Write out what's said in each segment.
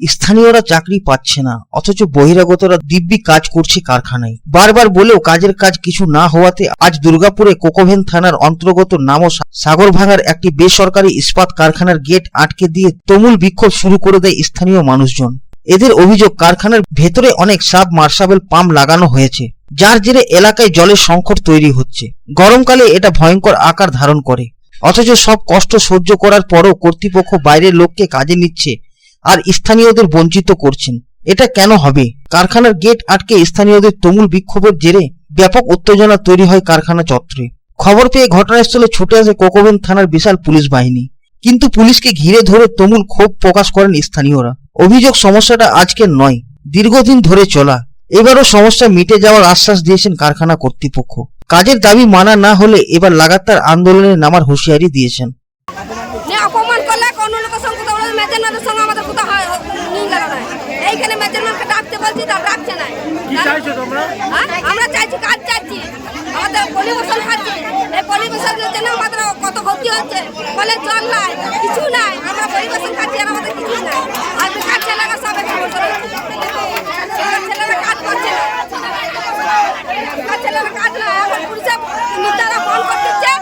স্থানীয়রা চাকরি পাচ্ছে না, অথচ বহিরাগতরা দিব্যি কাজ করছে কারখানায়। বারবার বলেও কাজের কাজ কিছু না হওয়াতে আজ দুর্গাপুরে কোকোভেন থানার অন্তর্গত নামো সাগরভাঙার একটি বেসরকারি ইস্পাত কারখানার গেট আটকে দিয়ে তুমুল বিক্ষোভ শুরু করে দেয় স্থানীয় মানুষজন। এদের অভিযোগ, কারখানার ভেতরে অনেক সাব মার্শাবেল পাম্প লাগানো হয়েছে, যার জেরে এলাকায় জলের সংকট তৈরি হচ্ছে। গরমকালে এটা ভয়ঙ্কর আকার ধারণ করে, অথচ সব কষ্ট সহ্য করার পরও কর্তৃপক্ষ বাইরের লোককে কাজে নিচ্ছে আর স্থানীয়দের বঞ্চিত করছেন। এটা কেন হবে? কারখানার গেট আটকে স্থানীয়দের তুমুল বিক্ষোভের জেরে ব্যাপক উত্তেজনা তৈরি হয় কারখানা চত্বরে। খবর পেয়ে ঘটনাস্থলে ছুটে আসে কোকোভেন থানার বিশাল পুলিশ বাহিনী। কিন্তু পুলিশকে ঘিরে ধরে তুমুল ক্ষোভ প্রকাশ করেন স্থানীয়রা। অভিযোগ, সমস্যাটা আজকে নয়, দীর্ঘদিন ধরে চলা। এবারও সমস্যা মিটে যাওয়ার আশ্বাস দিয়েছেন কারখানা কর্তৃপক্ষ। কাজের দাবি মানা না হলে এবার লাগাতার আন্দোলনে নামার হুঁশিয়ারি দিয়েছেন নে অপমান করলে কোন লোকের মেজরম্যানের সঙ্গে আমাদের কোথাও হয় গেল না। এইখানে মেজরম্যানকে ডাকতে বলছি তা ডাকছে না। হ্যাঁ? আমরা চাইছি কাজ চাইছি? আমাদের পরিবেশন খাচ্ছি। এই পরিবেশনের জন্য আমাদের কত ক্ষতি হচ্ছে। বলে জল নাই কিছু নাই। আমরা পরিবেশন খাচ্ছি আর আমাদের কিছু নাই আর বেকার ছেলেরা সব এখানে বসে রয়েছে বেকার ছেলেরা কাজ করছে না বেকার ছেলেরা কাজ না এখন পুলিশে নেতারা ফোন করতেছে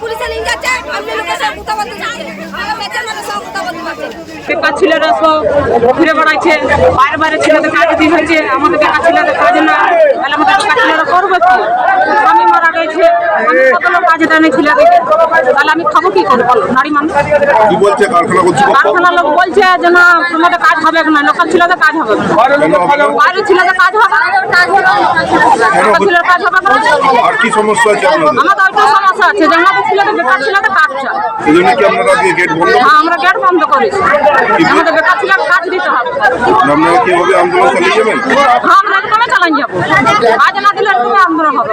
পুলিশে নিয়ে যাচ্ছে আমি লোকের সঙ্গে কথা বলতে যাচ্ছে আমরা মেজরম্যানের সঙ্গে কথা বলতে পারছি না বেকার ছেলেরা সব ঘুরে বেড়াচ্ছে বাইরে বাইরে ছেলেদের কাজ দিতে হচ্ছে আমাদের বেকার ছেলেদের কাজ না, তাহলে আমাদের বেকার ছেলেরা করবে কি স্বামী মারা গেছে আমি কত লোক কাজে টানে ছেলেদেরকে তাহলে আমি খাব কি করে বলো? নারী মানুষ। কি বলছে কারখানা কর্তৃপক্ষ কারখানার লোক বলছে যে না তোমাদের কাজ হবে না লোকাল ছেলেদের কাজ হবে? বাইরে ছেলেদের কাজ হবে লোকাল ছেলেদের কাজ হবে আর কি সমস্যা আছে আমাদের ওইটা সমস্যা আছে। যে আমাদের ছেলেদের বেকার ছেলেদের কাজ চাই। এই জন্য কি আপনারা আজকে গেট বন্ধ? হ্যাঁ, আমরা গেট বন্ধ করেছি। আমাদের বেকার কাজ দিতে হবে। আপনারা কীভাবে আন্দোলন চালিয়ে যাবেন? হ্যাঁ আমরা চালান যাব। না দিলে আন্দোলন হবে